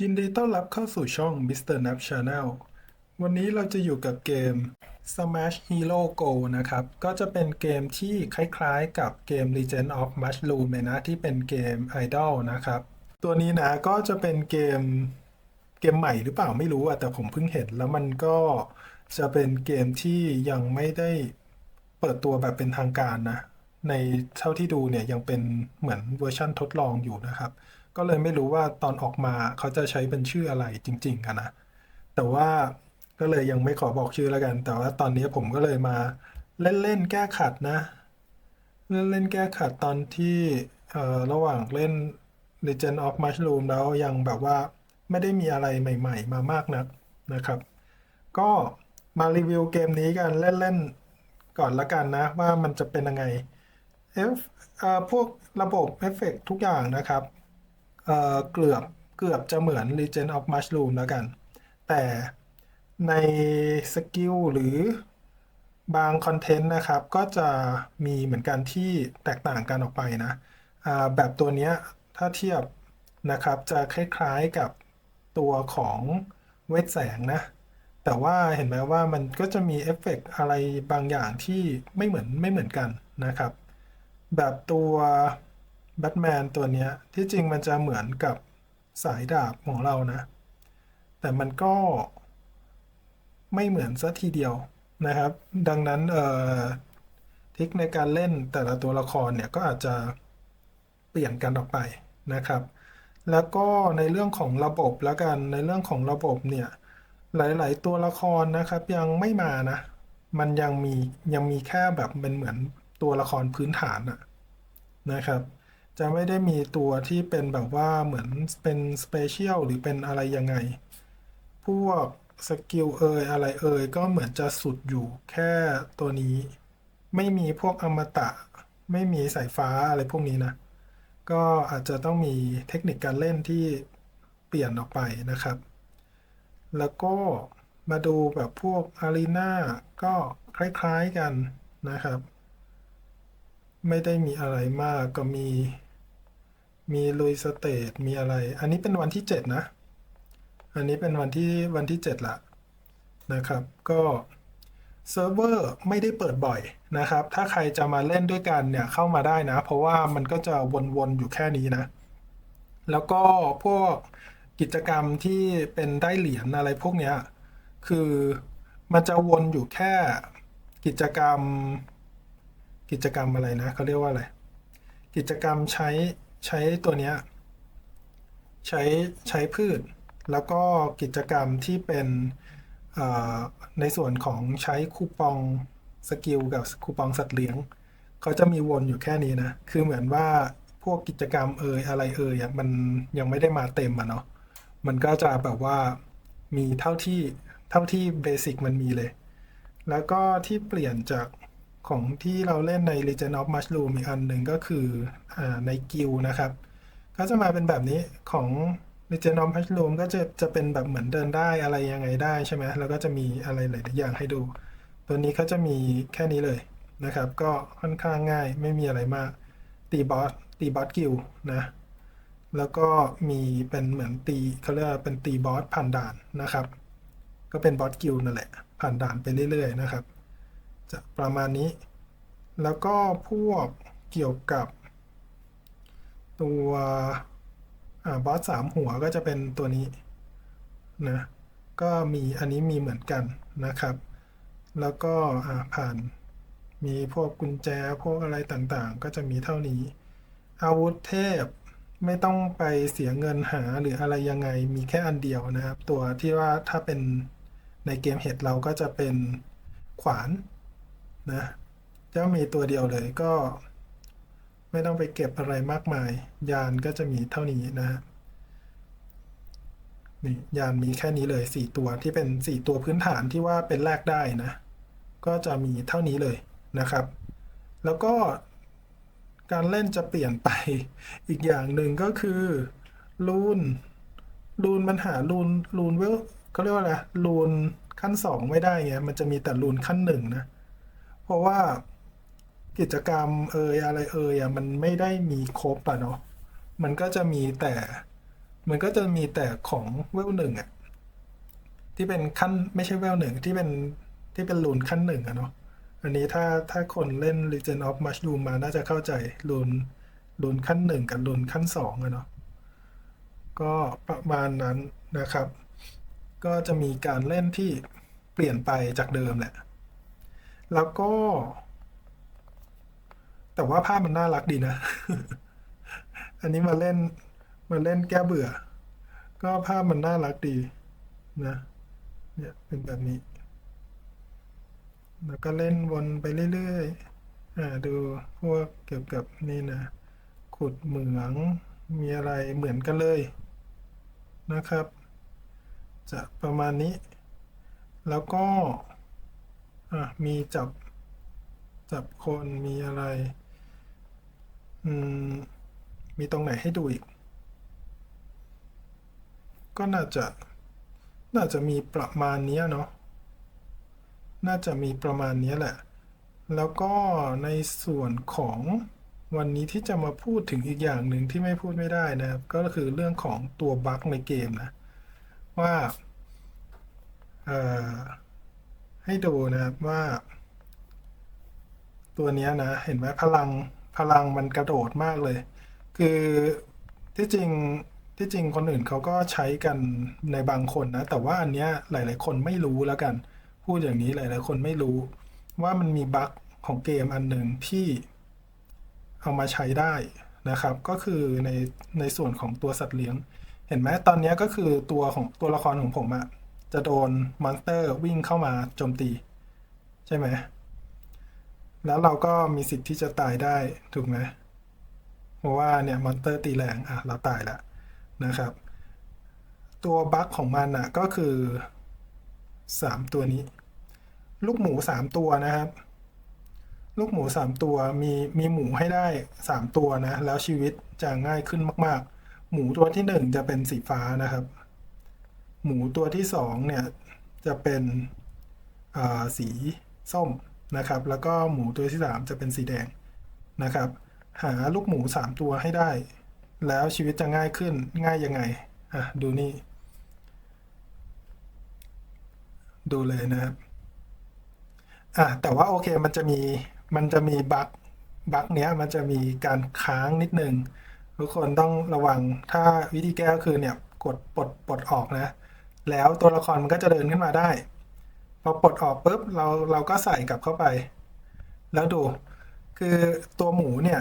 ยินดีต้อนรับเข้าสู่ช่อง Mr. Nap Channel วันนี้เราจะอยู่กับเกม Smash Hero Go นะครับ ก็จะเป็นเกมที่คล้ายๆกับเกม Legend of Mushroom เลยนะที่เป็นเกม Idol นะครับ ตัวนี้นะก็จะเป็นเกมเกมใหม่หรือเปล่าไม่รู้อะแต่ผมเพิ่งเห็น แล้วมันก็จะเป็นเกมที่ยังไม่ได้เปิดตัวแบบเป็นทางการนะ ในเท่าที่ดูเนี่ยยังเป็นเหมือนเวอร์ชั่นทดลองอยู่นะครับ ก็เลยไม่รู้ว่าตอนออกมาเขาจะใช้เป็นชื่ออะไรจริงๆกันนะ แต่ว่าก็เลยยังไม่ขอบอกชื่อแล้วกัน แต่ว่าตอนนี้ผมก็เลยมาเล่นๆแก้ขัดนะ เล่นเล่นแก้ขัดตอนที่เอ่อระหว่างเล่น Legend of Mushroom แล้วยังแบบว่าไม่ได้มีอะไรใหม่ ๆ มามากนักนะครับ ก็มารีวิวเกมนี้กันเล่นๆก่อนละกันนะ ว่ามันจะเป็นยังไงเอฟพวกระบบเอฟเฟกทุกอย่างนะครับ เอ่อเกือบเกือบจะเหมือน Legend of Mushroom แล้วกัน แต่ในสกิลหรือบางคอนเทนต์นะครับ ก็จะมีเหมือนกันที่แตกต่างกันออกไปนะแบบตัวนี้ถ้าเทียบนะครับจะคล้ายๆกับตัวของเวทแสงนะ แต่ว่าเห็นไหมว่ามันก็จะมีเอฟเฟกต์อะไรบางอย่างที่ไม่เหมือนไม่เหมือนกันนะครับ แบบตัว แบทแมนตัวเนี้ยที่จริงมันจะเหมือนกับสายดาบของเรานะ แต่มันก็ไม่เหมือนซะทีเดียวนะครับ ดังนั้นเอ่อทิคในการเล่นแต่ละตัวละครเนี่ยก็อาจจะเปลี่ยนกันออกไปนะครับ แล้วก็ในเรื่องของระบบแล้วกันในเรื่องของระบบเนี่ยหลาย ๆ ตัวละครนะครับยังไม่มานะ มันยังมียังมีแค่แบบเป็นเหมือนตัวละครพื้นฐานอะนะครับ จะไม่ได้มีตัวที่เป็นแบบว่าเหมือนเป็นสเปเชียลหรือเป็นอะไรยังไง พวกสกิลเอยอะไรเอยก็เหมือนจะสุดอยู่แค่ตัวนี้ ไม่มีพวกอมตะ ไม่มีสายฟ้าอะไรพวกนี้นะ ก็อาจจะต้องมีเทคนิคการเล่นที่เปลี่ยนออกไปนะครับ แล้วก็มาดูแบบพวกอารีนาก็คล้ายๆกันนะครับ ไม่ได้มีอะไรมากก็มี มีลุยสเตจมีอะไร อันนี้เป็นวันที่ 7 นะ อันนี้เป็นวันที่วันที่ 7 ละ นะครับ ก็เซิร์ฟเวอร์ไม่ได้เปิดบ่อยนะครับ ถ้าใครจะมาเล่นด้วยกันเนี่ยเข้ามาได้นะ เพราะว่ามันก็จะวนๆอยู่แค่นี้นะ แล้วก็พวกกิจกรรมที่เป็นได้เหรียญอะไรพวกเนี้ย คือมันจะวนอยู่แค่กิจกรรม กิจกรรมอะไรนะเขาเรียกว่าอะไร กิจกรรมใช้ ใช้ตัวเนี้ยใช้ใช้พืช แล้วก็กิจกรรมที่เป็นในส่วนของใช้คูปองสกิลกับคูปองสัตว์เลี้ยงเขาจะมีวนอยู่แค่นี้นะ คือเหมือนว่าพวกกิจกรรมเอ่ยอะไรเอ่ยมันยังไม่ได้มาเต็มอะเนาะมันก็จะแบบว่ามีเท่าที่เท่าที่เบสิกมันมีเลย แล้วก็ที่เปลี่ยนจาก ของที่เราเล่นใน Legend of Mushroom อีกอันหนึ่งก็คืออในกิลนะครับ ก็จะมาเป็นแบบนี้ของ Legend of Mushroom ก็จะจะเป็นแบบเหมือนเดินได้อะไรยังไงได้ใช่ไหมแล้วก็จะมีอะไรหลายอย่างให้ดู ตัวนี้เขาจะมีแค่นี้เลยนะครับ ก็ค่อนข้างง่ายไม่มีอะไรมากตีบอสตีบอสกิลนะแล้วก็มีเป็นเหมือนตีเขาเรียกว่าเป็นตีบอสผ่านด่านนะครับ ก็เป็นบอสกิลนั่นแหละผ่านด่านไปเรื่อยๆนะครับ จะประมาณนี้ แล้วก็พวกเกี่ยวกับตัวอบอสสามหัวก็จะเป็นตัวนี้นะก็มีอันนี้มีเหมือนกันนะครับ แล้วก็ผ่านมีพวกกุญแจพวกอะไรต่างๆ ก็จะมีเท่านี้ อาวุธเทพไม่ต้องไปเสียเงินหาหรืออะไรยังไงมีแค่อันเดียวนะครับ ตัวที่ว่าถ้าเป็นในเกมเห็ดเราก็จะเป็นขวาน นะจะมีตัวเดียวเลยก็ ไม่ต้องไปเก็บอะไรมากมาย ยานก็จะมีเท่านี้นะนี่ยานมีแค่นี้เลยสี่ตัวที่เป็นสี่ตัวพื้นฐานที่ว่าเป็นแลกได้นะ ก็จะมีเท่านี้เลยนะครับ แล้วก็การเล่นจะเปลี่ยนไปอีกอย่างหนึ่งก็คือรูนรูนมันหารูนรูนเวลเขาเรียกว่าอะไรรูนขั้นสองไม่ได้ไงมันจะมีแต่รูนขั้นหนึ่งนะ เพราะว่ากิจกรรมเอยอะไรเอยอะมันไม่ได้มีครบอะเนาะมันก็จะมีแต่ มันก็จะมีแต่ของเวลหนึ่งอะที่เป็นขั้นไม่ใช่เวลหนึ่งที่เป็นที่เป็นรูนขั้นหนึ่งอะเนาะอันนี้ถ้าถ้าคนเล่น Legend of Mushroom มาน่าจะเข้าใจรูนรูนขั้นหนึ่งกับรูนขั้นสองอะเนาะก็ประมาณนั้นนะครับ ก็จะมีการเล่นที่เปลี่ยนไปจากเดิมแหละ แล้วก็ แต่ว่าภาพมันน่ารักดีนะ อันนี้มาเล่นมาเล่นแก้เบื่อ ก็ภาพมันน่ารักดีนะ เนี่ยเป็นแบบนี้ แล้วก็เล่นวนไปเรื่อยๆ อ่าดูพวกเกี่ยวกับนี่นะ ขุดเหมืองมีอะไรเหมือนกันเลยนะครับ จะประมาณนี้ แล้วก็ อะมีจับ จับคนมีอะไร อืม มีตรงไหนให้ดูอีก ก็น่าจะ น่าจะมีประมาณนี้เนาะน่าจะมีประมาณนี้แหละ แล้วก็ในส่วนของวันนี้ที่จะมาพูดถึงอีกอย่างหนึ่งที่ไม่พูดไม่ได้นะครับ ก็คือเรื่องของตัวบั๊กในเกมนะ ว่าเอ่อ ให้ดูนะครับว่า ตัวนี้นะ เห็นไหมพลังพลังมันกระโดดมากเลย คือที่จริงที่จริงคนอื่นเขาก็ใช้กันในบางคนนะ แต่ว่าอันเนี้ยหลาย ๆ คนไม่รู้แล้วกัน พูดอย่างนี้หลาย ๆ คนไม่รู้ ว่ามันมีบั๊กของเกมอันหนึ่งที่เอามาใช้ได้นะครับ ก็คือในในส่วนของตัวสัตว์เลี้ยง เห็นไหมตอนนี้ก็คือตัวของตัวละครของผมอะ จะโดนมอนสเตอร์วิ่งเข้ามาโจมตี ใช่ไหม แล้วเราก็มีสิทธิ์ที่จะตายได้ถูกไหมเพราะว่าเนี่ยมอนสเตอร์ตีแรงอะเราตายแล้วนะครับ ตัวบั๊กของมันอะก็คือ 3 ตัวนี้ ลูกหมู 3 ตัวนะครับ ลูกหมู 3 ตัวมีมีหมูให้ได้ 3 ตัวนะ แล้วชีวิตจะง่ายขึ้นมาก ๆ หมูตัวที่ 1 จะเป็นสีฟ้านะครับ หมูตัวที่2เนี่ยจะเป็นสีส้มนะครับ แล้วก็หมูตัวที่3จะเป็นสีแดงนะครับ หาลูกหมู3ตัวให้ได้ แล้วชีวิตจะง่ายขึ้นง่ายยังไงอะดูนี่ ดูเลยนะครับอะแต่ว่าโอเคมันจะมีมันจะมีบั๊กบั๊กเนี้ยมันจะมีการค้างนิดนึงทุกคนต้องระวังถ้าวิธีแก้ก็คือเนี่ยกดปลดปลดออกนะ แล้วตัวละครมันก็จะเดินขึ้นมาได้พอปลดออกปุ๊บเราเราก็ใส่กลับเข้าไป แล้วดู คือตัวหมูเนี่ย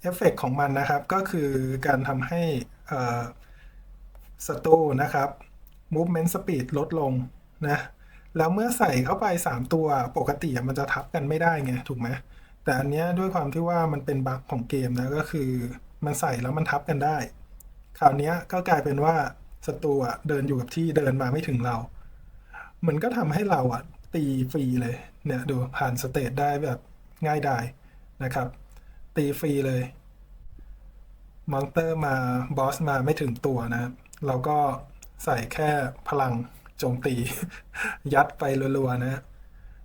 เอฟเฟกต์ของมันนะครับ ก็คือการทำให้ศัตรูนะครับ movement speed ลดลงนะแล้วเมื่อใส่เข้าไป 3 ตัวปกติมันจะทับกันไม่ได้ไงถูกไหมแต่อันเนี้ยด้วยความที่ว่ามันเป็นบั๊กของเกมนะก็คือมันใส่แล้วมันทับกันได้ คราวนี้ก็กลายเป็นว่า ศัตรูอะเดินอยู่กับที่เดินมาไม่ถึงเรา มันก็ทำให้เราอะตีฟรีเลย เนี่ยดูผ่านสเตจได้แบบง่ายดายนะครับ ตีฟรีเลยมอนสเตอร์มาบอสมาไม่ถึงตัวนะเราก็ใส่แค่พลังโจมตี ยัดไปรัวๆนะ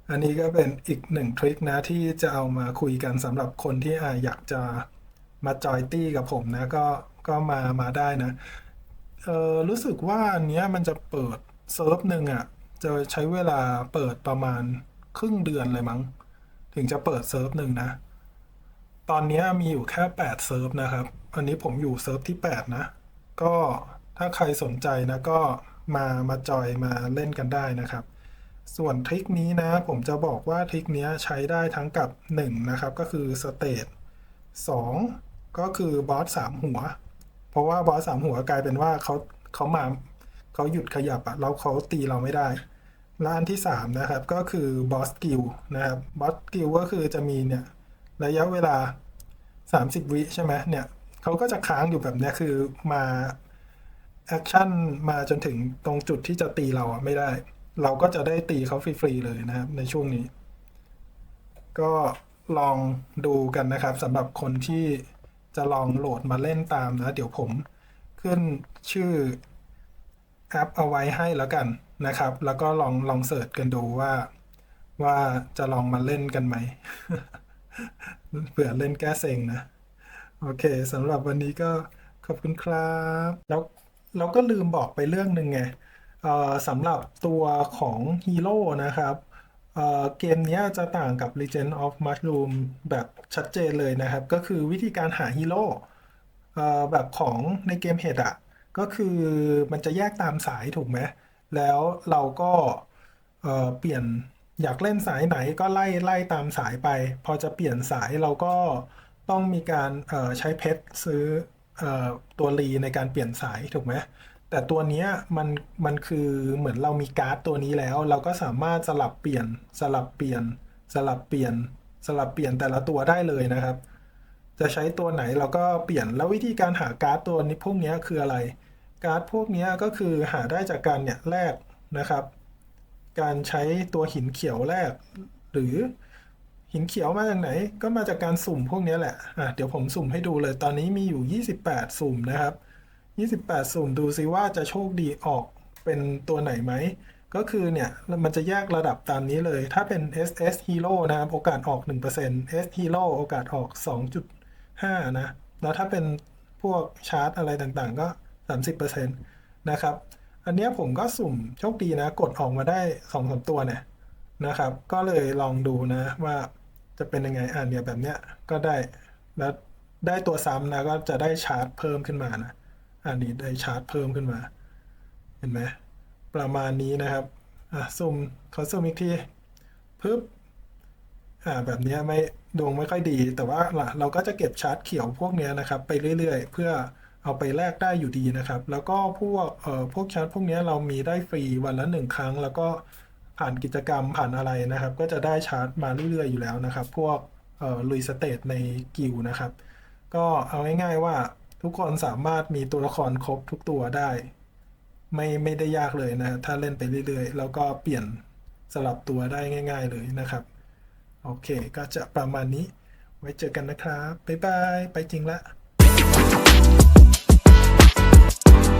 อันนี้ก็เป็นอีกหนึ่งทริคนะที่จะเอามาคุยกันสำหรับคนที่ออยากจะมาจอยตี้กับผมนะ ก็ก็มามาได้นะ เออรู้สึกว่าอันเนี้ยมันจะเปิดเซิร์ฟหนึ่งอะ จะใช้เวลาเปิดประมาณครึ่งเดือนเลยมั้ง ถึงจะเปิดเซิร์ฟหนึ่งนะ ตอนเนี้ยมีอยู่แค่8เซิร์ฟนะครับ อันนี้ผมอยู่เซิร์ฟที่8นะ ก็ถ้าใครสนใจนะก็มามาจอยมาเล่นกันได้นะครับ ส่วนทริคนี้นะ ผมจะบอกว่าทริคนี้ใช้ได้ทั้งกับ 1 นะครับ ก็คือสเตจ2ก็คือบอสสามหัว เพราะว่าบอสสามหัวกลายเป็นว่าเขาเขามาเขาหยุดขยับอะแล้วเขาตีเราไม่ได้และอันที่ 3 นะครับ ก็คือบอสกิลนะครับบอสกิลก็คือจะมีเนี่ยระยะเวลา 30 วิใช่ไหมเนี่ยเขาก็จะค้างอยู่แบบเนี้ยคือมาแอคชั่นมาจนถึงตรงจุดที่จะตีเราอะไม่ได้ เราก็จะได้ตีเขาฟรีๆเลยนะครับ ในช่วงนี้ ก็ลองดูกันนะครับสำหรับคนที่ จะลองโหลดมาเล่นตามนะ เดี๋ยวผมขึ้นชื่อแอปเอาไว้ให้แล้วกันนะครับ แล้วก็ลองลองเสิร์ชกันดูว่า ว่าจะลองมาเล่นกันไหมเผื่อเล่นแก้เซ็งนะ โอเคสำหรับวันนี้ก็ขอบคุณครับ แล้วเราก็ลืมบอกไปเรื่องหนึ่งไงสำหรับตัวของฮีโร่นะครับ เกมนี้จะต่างกับ Legend of Mushroom แบบชัดเจนเลยนะครับ ก็คือวิธีการหาฮีโร่แบบของในเกมเฮดอะก็คือมันจะแยกตามสายถูกไหมแล้วเราก็เเปลี่ยนอยากเล่นสายไหนก็ไล่ไล่ตามสายไป พอจะเปลี่ยนสายเราก็ต้องมีการใช้เพชรซื้ออตัวรีในการเปลี่ยนสายถูกไหม แต่ตัวเนี้ยมันมันคือเหมือนเรามีการ์ดตัวนี้แล้ว เราก็สามารถสลับเปลี่ยนสลับเปลี่ยน สลับเปลี่ยน สลับเปลี่ยนแต่ละตัวได้เลยนะครับ จะใช้ตัวไหนเราก็เปลี่ยนแล้ววิธีการหาการ์ดตัวนี้พวกนี้คืออะไร การ์ดพวกนี้ก็คือหาได้จากการเนี่ยแลกนะครับ การใช้ตัวหินเขียวแรกหรือหินเขียวมาจากไหน ก็มาจากการสุ่มพวกนี้แหละอะเดี๋ยวผมสุ่มให้ดูเลยตอนนี้มีอยู่ 28 สุ่มนะครับ 28 สุ่มดูซิว่าจะโชคดีออกเป็นตัวไหนไหม ก็คือเนี่ย มันจะแยกระดับตามนี้เลย ถ้าเป็น SS Hero นะครับ โอกาสออก 1% S Hero โอกาสออก 2.5 นะ แล้วถ้าเป็นพวกชาร์ตอะไรต่างๆ ก็ 30%นะครับ อันเนี้ยผมก็สุ่มโชคดีนะ กดออกมาได้2อสตัวเนี่ยนะครับ ก็เลยลองดูนะว่าจะเป็นยังไงอ่านเนี่ยแบบเนี้ยก็ได้ แล้วได้ตัวซ้ำนะก็จะได้ชาร์จเพิ่มขึ้นมานะ อันนี้ได้ชาร์จเพิ่มขึ้นมา เห็นไหมประมาณนี้นะครับอะซูมขอซูมอีกทีปึ๊บอ่าแบบนี้ไม่ดวงไม่ค่อยดี แต่ว่าล่ะเราก็จะเก็บชาร์จเขียวพวกนี้นะครับ ไปเรื่อยๆ เพื่อเอาไปแลกได้อยู่ดีนะครับ แล้วก็พวกเอ่อพวกชาร์จพวกนี้เรามีได้ฟรีวันละหนึ่งครั้ง แล้วก็ผ่านกิจกรรมผ่านอะไรนะครับ ก็จะได้ชาร์จมาเรื่อยๆอยู่แล้วนะครับ พวกเอ่อลุยสเตทในกิลด์นะครับ ก็เอาง่ายๆว่า ทุกคนสามารถมีตัวละครครบทุกตัวได้ ไม่ไม่ได้ยากเลยนะ ถ้าเล่นไปเรื่อยๆ แล้วก็เปลี่ยนสลับตัวได้ง่าย ๆ เลยนะครับ โอเค ก็จะประมาณนี้ ไว้เจอกันนะครับ บ๊ายบาย ไปจริงละ